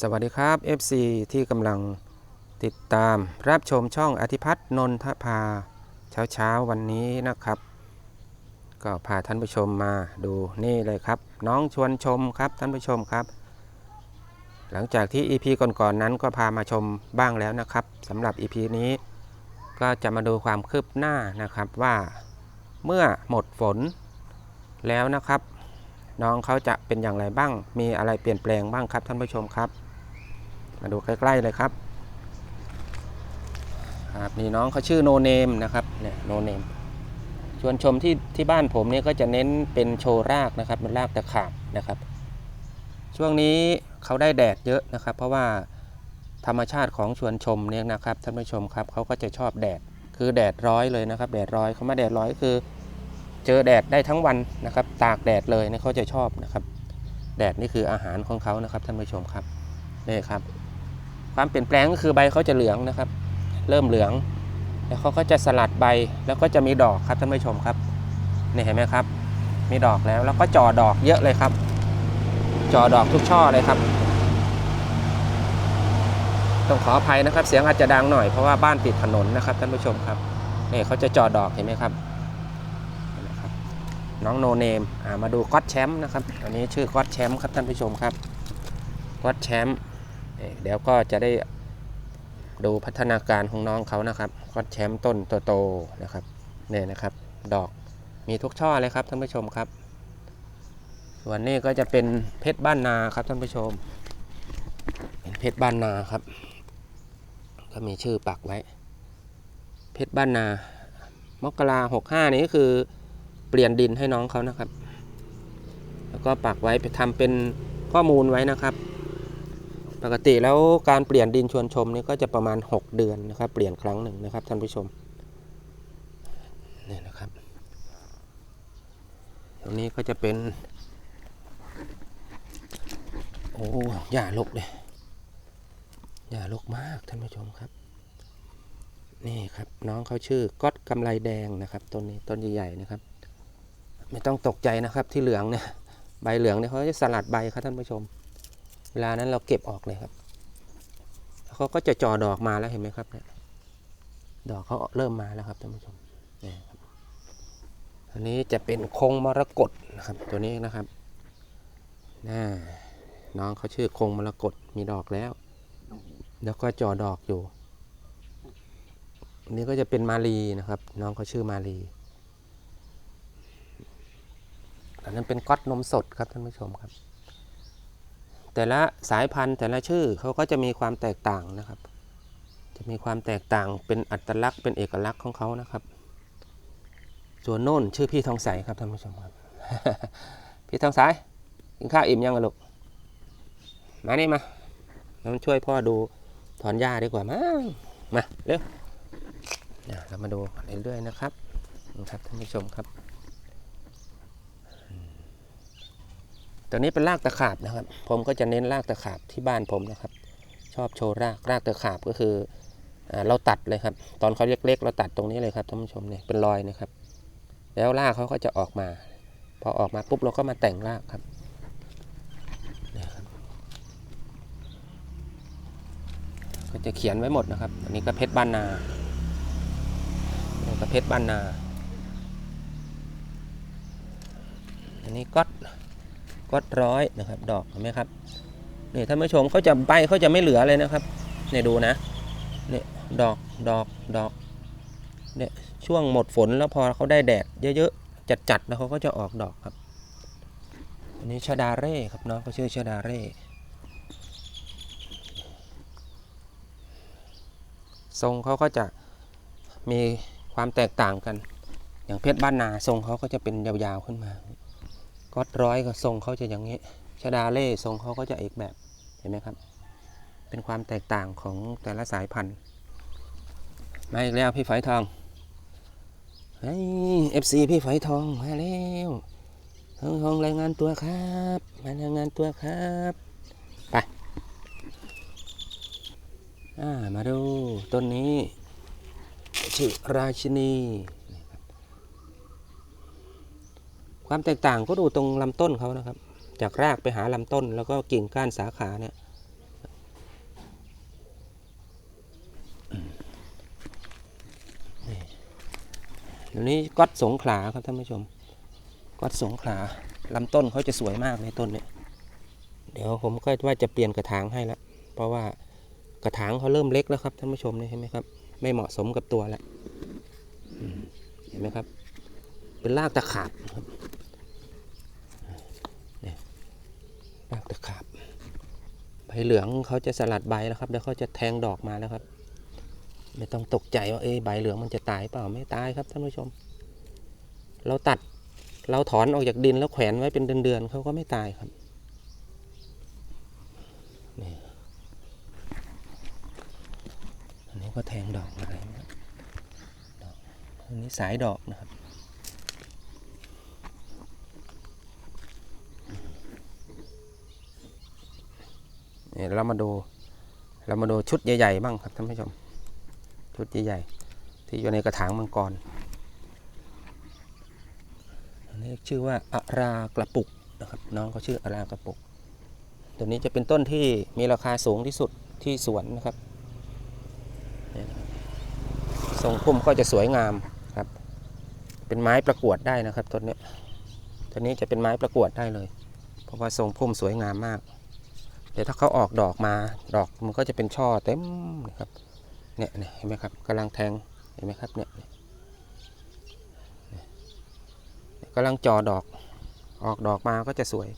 สวัสดีครับ FC ที่กำลังติดตามรับชมช่องอธิพัฒน์นนทภาเช้าเช้าวันนี้นะครับ ก็พาท่านผู้ชมมาดูนี่เลยครับ น้องชวนชมครับท่านผู้ชมครับ หลังจากที่ EP ก่อนๆนนั้นก็พามาชมบ้างแล้วนะครับสำหรับ EP นี้ ก็จะมาดูความคืบหน้านะครับว่าเมื่อหมดฝนแล้วนะครับ น้องเขาจะเป็นอย่างไรบ้าง มีอะไรเปลี่ยนแปลงบ้างครับท่านผู้ชมครับ มาดูใกล้ๆเลยครับครับนี่น้องเขาชื่อโนเนมนะครับเนี่ยโนเนมชวนชมที่ที่บ้านผมเนี่ยก็จะเน้นเป็นโชว์รากนะครับเป็นรากตะขาบนะครับ ช่วงนี้เขาได้แดดเยอะนะครับ เพราะว่าธรรมชาติของชวนชมเนี่ยนะครับท่านผู้ชมครับเขาก็จะชอบแดดคือแดดร้อยเลยนะครับ แดดร้อยเขามาแดดร้อยคือ เจอแดดได้ทั้งวันนะครับ ตากแดดเลยเนี่ยเขาจะชอบนะครับ แดดนี่คืออาหารของเขานะครับท่านผู้ชมครับนี่ครับ ความเปลี่ยนแปลงก็คือใบเขาจะเหลืองนะครับ เริ่มเหลือง แล้วเขาก็จะสลัดใบแล้วก็จะมีดอกครับท่านผู้ชมครับนี่เห็นไหมครับ มีดอกแล้วแล้วก็จ่อดอกเยอะเลยครับ จ่อดอกทุกช่อเลยครับ ต้องขออภัยนะครับ เสียงอาจจะดังหน่อยเพราะว่าบ้านติดถนนนะครับท่านผู้ชมครับนี่เขาจะจ่อดอกเห็นไหมครับน้องโนเนมมาดูก๊อตแชมป์นะครับ อันนี้ชื่อก๊อตแชมป์ครับท่านผู้ชมครับก๊อตแชมป์ เดี๋ยวก็จะได้ดูพัฒนาการของน้องเขานะครับก๊อตแชมป์ต้นโตๆนะครับเนี่ยนะครับ ดอกมีทุกช่อเลยครับท่านผู้ชมครับ ส่วนนี้ก็จะเป็นเพชรบ้านนาครับท่านผู้ชม เป็นเพชรบ้านนาครับ ก็มีชื่อปักไว้ เพชรบ้านนามกราหกห้านี้ก็คือเปลี่ยนดินให้น้องเขานะครับ แล้วก็ปักไว้ไปทำเป็นข้อมูลไว้นะครับ ปกติแล้วการเปลี่ยนดินชวนชมนี่ก็จะประมาณ 6 เดือนนะครับ เปลี่ยนครั้งหนึ่งนะครับท่านผู้ชมนี่นะครับตรงนี้ก็จะเป็น โอ้หญ้าลกเลยหญ้าลกมากท่านผู้ชมครับ นี่ครับน้องเขาชื่อก๊อตกำไรแดงนะครับต้นนี้ต้นใหญ่ๆนะครับ ไม่ต้องตกใจนะครับที่เหลืองเนี่ยใบเหลืองเนี่ยเขาจะสลัดใบครับท่านผู้ชม เวลานั้นเราเก็บออกเลยครับเขาก็จะจ่อดอกมาแล้วเห็นไหมครับเนี่ยดอกเขาเริ่มมาแล้วครับท่านผู้ชมนี่ครับอันนี้จะเป็นคงมรกตนะครับ ตัวนี้นะครับน่าน้องเขาชื่อคงมรกตมีดอกแล้ว แล้วก็จ่อดอกอยู่อันนี้ก็จะเป็นมาลีนะครับ น้องเขาชื่อมาลีอันนั้นเป็นก๊อตนมสดครับท่านผู้ชมครับ แต่ละสายพันธุ์แต่ละชื่อเขาก็จะมีความแตกต่างนะครับ จะมีความแตกต่างเป็นอัตลักษณ์เป็นเอกลักษณ์ของเขานะครับ ส่วนโน่นชื่อพี่ทองใสครับท่านผู้ชมครับ พี่ทองใสกินข้าวอิ่มยังอะลูกมานี่มาเรามาช่วยพ่อดูถอนหญ้าดีกว่ามั้งมาเร็วเดี๋ยวเรามาดูเรื่อยๆนะครับนะครับท่านผู้ชมครับอืม ตัวนี้เป็นรากตะขาบนะครับ ผมก็จะเน้นรากตะขาบที่บ้านผมนะครับ ชอบโชว์รากรากตะขาบก็คืออเราตัดเลยครับ ตอนเขาเล็กๆเราตัดตรงนี้เลยครับท่านผู้ชมเนี่ยเป็นรอยนะครับ แล้วรากเขาก็จะออกมา พอออกมาปุ๊บเราก็มาแต่งรากครับก็จะเขียนไว้หมดนะครับ อันนี้ก็เพชรบ้านนาก็เพชรบ้านนา อันนี้ก๊อต ก๊อตร้อยนะครับ ดอกเห็นไหมครับนี่ท่านผู้ชมเขาจะใบเขาจะไม่เหลือเลยนะครับเนี่ยดูนะเนี่ยดอกดอกดอกเนี่ยช่วงหมดฝนแล้วพอเขาได้แดดเยอะๆจัดๆแล้วเขาก็จะออกดอกครับอันนี้ชาดาเร่ครับเน้องเขาชื่อชาดาเร่ทรงเขาก็จะมีความแตกต่างกัน อย่างเพชรบ้านนาทรงเขาก็จะเป็นยาวๆขึ้นมา ก็ร้อยก็ทรงเขาจะอย่างนี้ชดาเล่ทรงเขาก็จะอีกแบบเห็นไหมครับ เป็นความแตกต่างของแต่ละสายพันธุ์มาอีกแล้วพี่ฝอยทองเฮ้ยเอฟซีพี่ฝอยทองมาแล้วทองทองรายงานตัวครับ มารายงานตัวครับไปมาดูต้นนี้ชื่อราชินี ความแตกต่างก็ดูตรงลำต้นเขานะครับ จากรากไปหาลำต้น แล้วก็กิ่งก้านสาขาเนี่ยเดี๋นี้ก๊อตสงขลาครับท่านผู้ชมก๊อตสงขลาลำต้นเขาจะสวยมากในต้นเนี่ยเดี๋ยวผมก็ว่าจะเปลี่ยนกระถางให้ละเพราะว่ากระถางเขาเริ่มเล็กแล้วครับท่านผู้ชมนี่เห็นไหมครับ ไม่เหมาะสมกับตัวแล้วเห็นไหมครับ เป็นรากตะขาบครับ รากตะขาบใบเหลืองเขาจะสลัดใบแล้วครับ แล้วเขาจะแทงดอกมาแล้วครับ ไม่ต้องตกใจว่าเอ้ใบเหลืองมันจะตายเปล่าไม่ตายครับท่านผู้ชม เราตัดเราถอนออกจากดินแล้วแขวนไว้เป็นเดือนๆเขาก็ไม่ตายครับนี่อันนี้ก็แทงดอกมาเลยนะดอกอันนี้สายดอกนะครับ เนี่ยเรามาดู เรามาดูชุดใหญ่ๆบ้างครับท่านผู้ชม ชุดใหญ่ๆที่อยู่ในกระถางมังกรอันนี้ชื่อว่าอารากระปุกนะครับ น้องเขาชื่ออารากระปุก ตัวนี้จะเป็นต้นที่มีราคาสูงที่สุดที่สวนนะครับทรงพุ่มก็จะสวยงามครับ เป็นไม้ประกวดได้นะครับต้นนี้ตัวนี้จะเป็นไม้ประกวดได้เลย เพราะว่าทรงพุ่มสวยงามมาก เดี๋ยวถ้าเขาออกดอกมาดอกมันก็จะเป็นช่อเต็มนะครับเนี่ยเห็นไหมครับกำลังแทงเห็นไหมครับเนี่ยเนี่ยเนี่ยกำลังจอดอกออกดอกมาก็จะสวย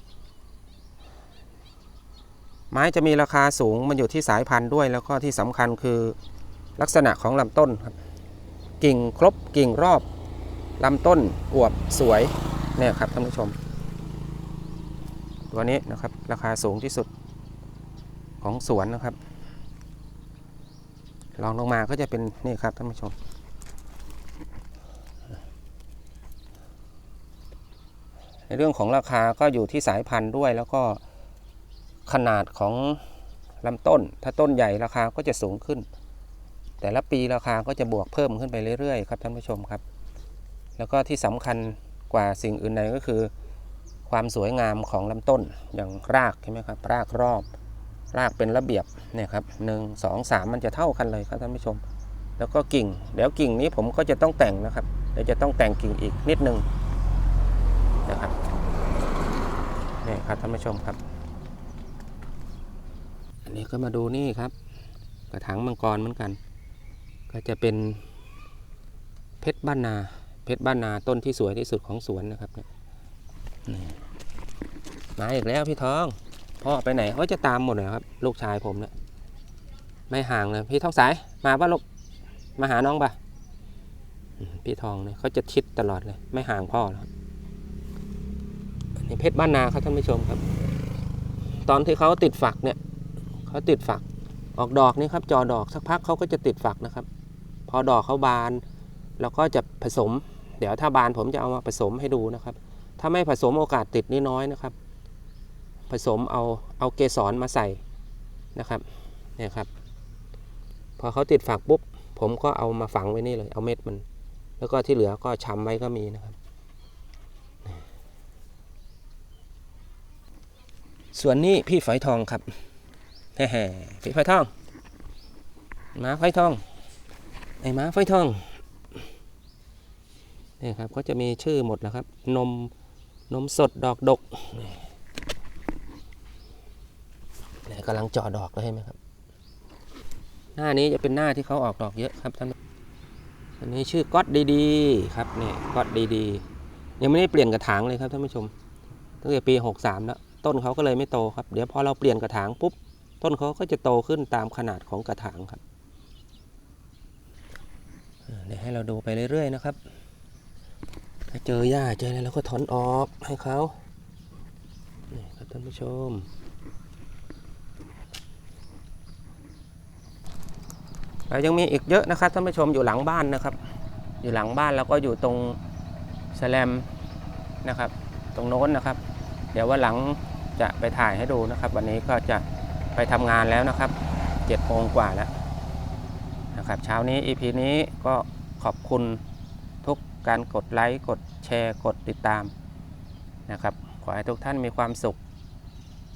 ไม้จะมีราคาสูงมันอยู่ที่สายพันธุ์ด้วยแล้วก็ที่สำคัญคือลักษณะของลำต้นครับ กิ่งครบกิ่งรอบลำต้นอวบสวยเนี่ยครับท่านผู้ชม ตัวนี้นะครับราคาสูงที่สุด ของสวนนะครับลองลงมาก็จะเป็นนี่ครับท่านผู้ชม ในเรื่องของราคาก็อยู่ที่สายพันธุ์ด้วยแล้วก็ขนาดของลำต้น ถ้าต้นใหญ่ราคาก็จะสูงขึ้น แต่ละปีราคาก็จะบวกเพิ่มขึ้นไปเรื่อยๆครับท่านผู้ชมครับ แล้วก็ที่สำคัญกว่าสิ่งอื่นใดก็คือ ความสวยงามของลำต้นอย่างรากใช่ไหมครับรากรอบ รากเป็นระเบียบเนี่ยครับหนึ่งสองสามมันจะเท่ากันเลยครับท่านผู้ชม แล้วก็กิ่งเดี๋ยวกิ่งนี้ผมก็จะต้องแต่งนะครับเดี๋ยวจะต้องแต่งกิ่งอีกนิดนึงนะครับนี่ครับท่านผู้ชมครับ อันนี้ก็มาดูนี่ครับ กระถางมังกรเหมือนกัน ก็จะเป็นเพชรบ้านนา เพชรบ้านนาต้นที่สวยที่สุดของสวนนะครับเนี่ยนี่มาอีกแล้วพี่ทอง พ่อไปไหนเขาจะตามหมดเลยครับ ลูกชายผมเนี่ยไม่ห่างเลยพี่ทองสายมาป่ะลูกมาหาน้องป่ะพี่ทองเนี่ยเขาจะชิดตลอดเลย ไม่ห่างพ่อแล้วนนี้เพชรบ้านนาครับท่านผู้ชมครับ ตอนที่เขาติดฝักเนี่ยเขาติดฝัก ออกดอกนี่ครับ จอดอกสักพักเขาก็จะติดฝักนะครับ พอดอกเขาบานเราก็จะผสม เดี๋ยวถ้าบานผมจะเอามาผสมให้ดูนะครับ ถ้าไม่ผสมโอกาสติดนี่น้อยนะครับ ผสมเอาเอาเกสรมาใส่นะครับเนี่ยครับ พอเขาติดฝักปุ๊บ ผมก็เอามาฝังไว้นี่เลย เอาเม็ดมัน แล้วก็ที่เหลือก็ช้ำไว้ก็มีนะครับ ส่วนนี้พี่ฝอยทองครับแฮ่ๆพี่ฝอยทองหมาฝอยทองไอ้หมาฝอยทองนี่ครับก็จะมีชื่อหมดแล้วครับ นมนมสดดอกดกนี่ กำลังเจาะดอกเลยเห็นไหมครับ หน้านี้จะเป็นหน้าที่เขาออกดอกเยอะครับท่านอันนี้ชื่อก๊อตดีๆครับเนี่ยก๊อตดีๆยังไม่ได้เปลี่ยนกระถางเลยครับท่านผู้ชมตั้งแต่ปี 63 แล้วต้นเขาก็เลยไม่โตครับ เดี๋ยวพอเราเปลี่ยนกระถางปุ๊บต้นเขาก็จะโตขึ้นตามขนาดของกระถางครับเดี๋ยวให้เราดูไปเรื่อยๆนะครับ ถ้าเจอหญ้าเจออะไรเราก็ถอนออกให้เขานี่ครับท่านผู้ชม เรา ยังมีอีกเยอะนะครับท่านผู้ชมอยู่หลังบ้านนะครับ อยู่หลังบ้านแล้วก็อยู่ตรงแสแลมนะครับ ตรงโน้นนะครับ เดี๋ยวว่าหลังจะไปถ่ายให้ดูนะครับ วันนี้ก็จะไปทำงานแล้วนะครับเจ็ดโมงกว่าแล้วนะครับเช้านี้ EP นี้ก็ขอบคุณทุกการกดไลค์กดแชร์กดติดตามนะครับ ขอให้ทุกท่านมีความสุข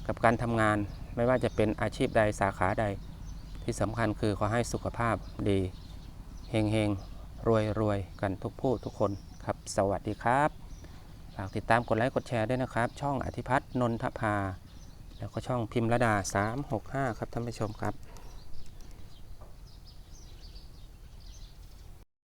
กับการทำงานไม่ว่าจะเป็นอาชีพใดสาขาใด ที่สำคัญคือขอให้สุขภาพดีเฮงเฮงรวยรวยกันทุกผู้ทุกคนครับ สวัสดีครับฝากติดตามกดไลค์กดแชร์ด้วยนะครับ ช่องอธิพัฒน์นนทภา แล้วก็ช่องพิมพ์ระดา 365 ครับท่านผู้ชมครับ